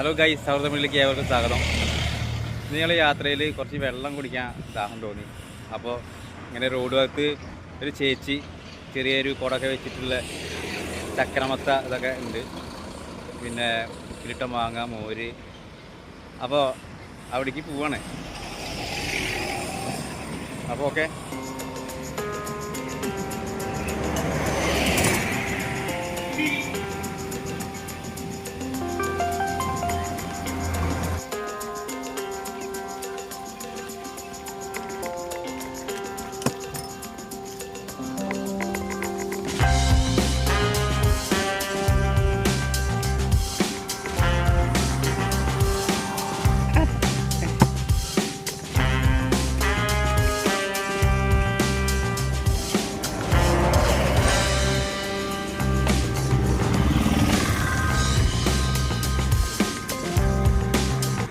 Hello ഗൈ സൗഹൃദമിലേക്ക് ഏവർക്കും സ്വാഗതം. നിങ്ങൾ യാത്രയിൽ കുറച്ച് വെള്ളം കുടിക്കാൻ ദാഹം തോന്നി. അപ്പോൾ ഇങ്ങനെ റോഡ് ഭാഗത്ത് ഒരു ചേച്ചി ചെറിയൊരു കുടൊക്കെ വെച്ചിട്ടുള്ള ചക്രമത്ത ഇതൊക്കെ ഉണ്ട്. പിന്നെ ഉപ്പിലിട്ട മാങ്ങ മോര്. അപ്പോൾ അവിടേക്ക് പോവാണ്. അപ്പോൾ ഓക്കെ.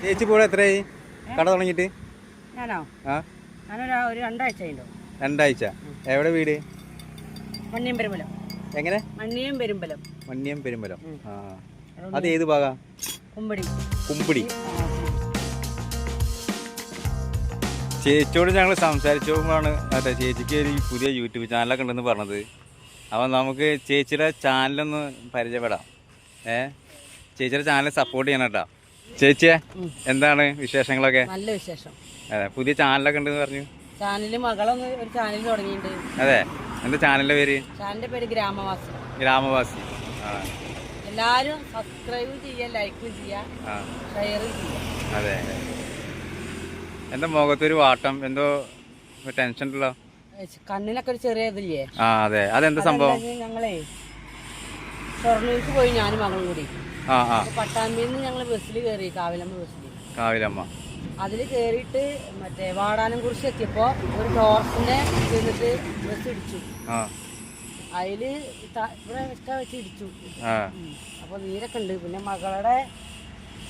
ചേച്ചി പോലെ എത്രയായി? കട തുടങ്ങിയിട്ട്? ഞാനോ? ആ? ഞാനൊരു ഒരു രണ്ടാഴ്ച രണ്ടാഴ്ച. എവിടെ വീട്? മണ്ണിയം പെരുമ്പലം. എങ്ങനെ? മണ്ണിയം പെരുമ്പലം. മണ്ണിയം പെരുമ്പലം. ആ. അത് ഏത് ഭാഗം? കുമ്പടി. കുമ്പിടി. ചേച്ചിയോട് ഞങ്ങൾ സംസാരിച്ചപ്പോഴാണ് അതെ ചേച്ചിക്ക് ഒരു പുതിയ യൂട്യൂബ് ചാനലൊക്കെ ഉണ്ടെന്ന് പറഞ്ഞത്. അപ്പോൾ നമുക്ക് ചേച്ചിയുടെ ചാനലൊന്ന് പരിചയപ്പെടാം. ഏ? ചേച്ചിയുടെ ചാനൽ സപ്പോർട്ട് ചെയ്യണം കേട്ടോ. ചേച്ചിയെ. എന്താണ് വിശേഷങ്ങളൊക്കെ? നല്ല വിശേഷം. അതെ പുതിയ ചാനലൊക്കെ ഉണ്ടെന്ന് പറഞ്ഞു. ചാനലിൽ മകളൊന്ന് ഒരു ചാനൽ തുടങ്ങിയിട്ടുണ്ട്. അതെ എന്താ ചാനലിന്റെ പേര്? ചാനലിന്റെ പേര് ഗ്രാമവാസി. ഗ്രാമവാസി. ആ. എല്ലാവരും ചെയ്യാം ലൈക്കും ചെയ്യുക ആ. ചെയ്യുക അതെ. എന്താ മുഖത്തൊരു വാട്ടം? എന്തോ ടെൻഷൻ ഉണ്ടല്ലോ കണ്ണിനൊക്കെ ഒരു ചെറിയ ഇതില്ലേ? ആ അതെ. അതെന്താ സംഭവം? ഞങ്ങളെ ഞങ്ങളേ ഷൊർണൂർക്ക് പോയി ഞാനും മകളും കൂടി. നിന്ന് ഞങ്ങൾ ബസ്സിൽ കയറി കാവിലമ്മ ബസ്സിൽ കാവിലമ്മ. അതിൽ കയറിയിട്ട് മറ്റേ വാടാനം കുറിച്ച് എത്തിയപ്പോ ഒരു ടോർച്ചിനെ ചെന്നിട്ട് ബസ് ഇടിച്ചു. അതിൽ ഇവിടെ ഇഷ്ട വെച്ച് ഇടിച്ചു. അപ്പൊ നീരൊക്കെ ഉണ്ട്. പിന്നെ മകളുടെ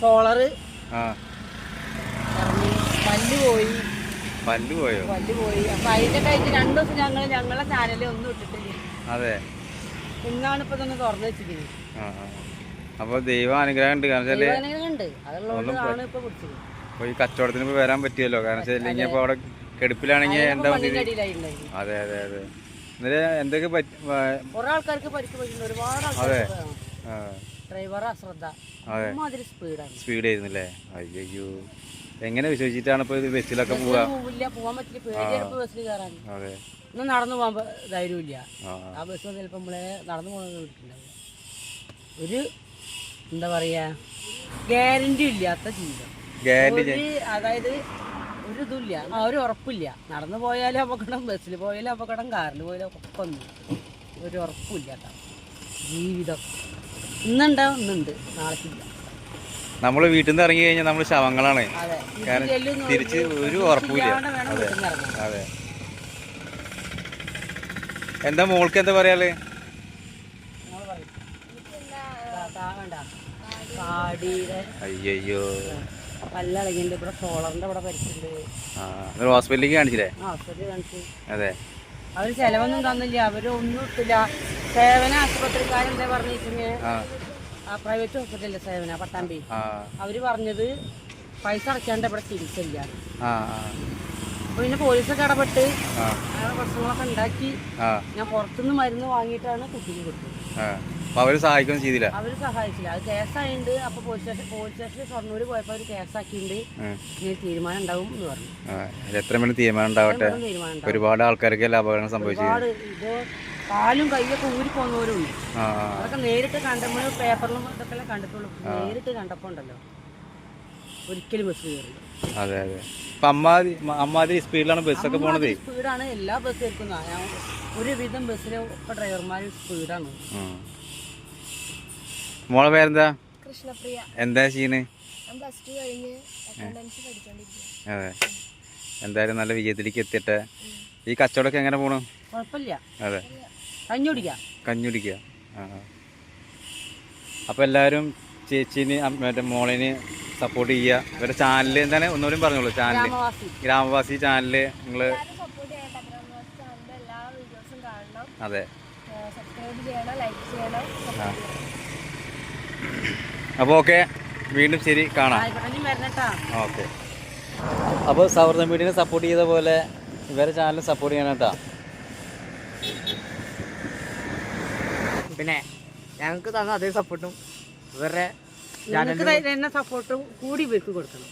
സോളറ് പല്ല് പോയി. പല്ല് പോയോ? പല്ല് പോയി. അപ്പൊ അതിന്റെ കഴിഞ്ഞ് രണ്ടു ദിവസം ഞങ്ങൾ ഞങ്ങളെ ചാനലിൽ ഒന്നും ഇട്ടിട്ടില്ല. അതെ. ഇന്നാണ് ഇപ്പൊ ഇതൊന്ന് തുറന്നു വെച്ചിരിക്കുന്നത്. അപ്പോൾ ദൈവം അനുഗ്രഹം ഉണ്ട്. കാരണം ഈ കച്ചവടത്തിന് ഇപ്പൊ വരാൻ പറ്റിയല്ലോ. കാരണം വെച്ചാൽ ഇല്ലെങ്കിൽ ഇപ്പോൾ അവിടെ കെടുപ്പിലാണെങ്കിൽ എന്താ അതെ അതെ അതെ. എന്നിട്ട് എന്തൊക്കെ അതെ. ഡ്രൈവർ അശ്രദ്ധ. സ്പീഡ് ആയിരുന്നില്ലേ അയ്യോ എങ്ങനെ വിശ്വസിച്ചിട്ടാണ് ഇപ്പൊ ബസ്സിലൊക്കെ പോവുക? പോവില്ല. പോകാൻ പറ്റില്ല. പേടിയാണ് ബസ്സിൽ കയറാൻ. അതെ. നടന്നു പോകാൻ ധൈര്യമില്ല. ആ. ബസ് ചിലപ്പോൾ നമ്മളെ നടന്നു വിട്ടിട്ടുണ്ടാവില്ല ഒരു എന്താ പറയാ ഗ്യാരണ്ടി ഇല്ലാത്ത ജീവിതം. ഒരു അതായത് ഒരു ഇതില്ല ആ ഒരു ഉറപ്പില്ല. നടന്നു പോയാലും അപകടം ബസ്സിൽ പോയാലും അപകടം കാറിൽ പോയാലും ഒക്കെ ഒന്നും ഒരു ഉറപ്പില്ലാത്ത ജീവിതം. ഇന്നുണ്ടാവും ഇന്നുണ്ട്. നാളേക്കില്ല. നമ്മൾ വീട്ടിൽ നിന്ന് ഇറങ്ങി കഴിഞ്ഞാൽ നമ്മൾ ശവങ്ങളാണ്. അതെ. കാരണം തിരിച്ച് ഒരു ഉറപ്പില്ല ഇല്ലാണ്ട് വേണം വീട്ടിൽ നിന്ന് ഇറങ്ങാൻ. അതെ. എന്താ മോൾക്ക് എന്താ പറയാൽ നിങ്ങൾ പറയ്. ദാ, ദാ കണ്ട കാടിയുടെ അയ്യോ പല്ലളകിണ്ട് ഇവിടെ സോളറിന്റെ ഇവിടെ പരിച്ചിട്ടുണ്ട് ഹോസ്പിറ്റലിലേക്ക് കാണിച്ചില്ലേ? ഹോസ്പിറ്റലിൽ കാണിച്ചു. അതെ. അവർ ചെലവൊന്നും തന്നില്ല. അവർ ഒന്നും ഇട്ടില്ല. സേവന ആശുപത്രിക്കാരെന്താ പറഞ്ഞിരിക്കുന്നത് പ്രൈവറ്റ് ഹോസ്പിറ്റലിലെ സേവന? പട്ടാമ്പി. അവർ പറഞ്ഞത് പൈസ അടയ്ക്കാണ്ട് ഇവിടെ ചികിത്സയില്ല അപ്പൊ പിന്നെ പോലീസൊക്കെ ഇടപെട്ട് പ്രശ്നങ്ങളൊക്കെ ഉണ്ടാക്കി. ഞാൻ പുറത്തുനിന്ന് മരുന്ന് വാങ്ങിയിട്ടാണ് കുട്ടിക്ക് കൊടുത്തത്. അവർ സഹായിക്കൊന്നും ചെയ്തില്ല? അവർ സഹായിച്ചില്ല. അത് കേസായുണ്ട് അപ്പൊ പോലീസ് സ്റ്റേഷൻ പോലീസ് സ്റ്റേഷനിൽ ഷൊർണൂര് പോയപ്പോ ഒരു കേസാക്കിയിട്ടുണ്ട്. ഇനി തീരുമാനം ഉണ്ടാവും എന്ന് പറഞ്ഞു. എത്ര മണി തീരുമാനം ഉണ്ടാവട്ടെ? ഒരുപാട് ആൾക്കാർക്ക് എല്ലാ അപകടം സംഭവിച്ചു കാലും കൈയൊക്കെ ഊരി പോകുന്നവരുണ്ട് അതൊക്കെ നേരിട്ട് കണ്ടപ്പോൾ പേപ്പറിലും ഇതൊക്കെ കണ്ടിട്ടുള്ളൂ. നേരിട്ട് കണ്ടപ്പോൾ ഉണ്ടല്ലോ. ഒരിക്കലും ബസ് കയറില്ല. അതെ അതെ. അപ്പം അമ്മാതി അമ്മാതിരി സ്പീഡിലാണ് ബസ്സൊക്കെ പോണത്? സ്പീഡാണ് എല്ലാ ബസ് കയറുന്ന ഞാൻ ഒരുവിധം ബസ്സിലെ ഡ്രൈവർമാര് ഡ്രൈവർമാർ സ്പീഡാണ്. മോളെ പേരെന്താ? കൃഷ്ണപ്രിയ. എന്താ ചെയ്യണ്? ഞാൻ പ്ലസ് ടു കഴിഞ്ഞ് അക്കൗണ്ടൻസി പഠിച്ചോണ്ടിരിക്കുക അതെ. എന്തായാലും നല്ല വിജയത്തിലേക്ക് എത്തിയിട്ട്. ഈ കച്ചവടമൊക്കെ എങ്ങനെ പോണു? കുഴപ്പമില്ല അതെ. കഞ്ഞി കുടിക്കാം. കഞ്ഞുടിക്കുക ആ അപ്പോൾ എല്ലാവരും ചേച്ചീന് മറ്റേ മോളിന് സപ്പോർട്ട് ചെയ്യുക. ഇവരുടെ ചാനൽ എന്താണ്? ഒന്നുകൂടി പറഞ്ഞോളൂ ചാനൽ ഗ്രാമവാസി. ഗ്രാമവാസി ചാനൽ നിങ്ങൾ സപ്പോർട്ട് ചെയ്യണം. ടെക്നോളജി ചാനലിന്റെ എല്ലാ വീഡിയോസും കാണണം. അതെ. സബ്സ്ക്രൈബ് ചെയ്യണം ലൈക്ക് ചെയ്യണം. അപ്പോൾ ഓക്കെ വീണ്ടും ശരി. കാണാം. ഓക്കെ. അപ്പോൾ സൗഹൃദ മീഡിയനെ സപ്പോർട്ട് ചെയ്ത പോലെ ഇവരെ ചാനൽ സപ്പോർട്ട് ചെയ്യണം കേട്ടോ. പിന്നെ ഞങ്ങൾക്ക് തന്ന അതേ സപ്പോർട്ടും ഇവരുടെ ഞങ്ങൾക്ക് എന്നെ സപ്പോർട്ട് കൂടി ഇവർക്ക് കൊടുക്കണം.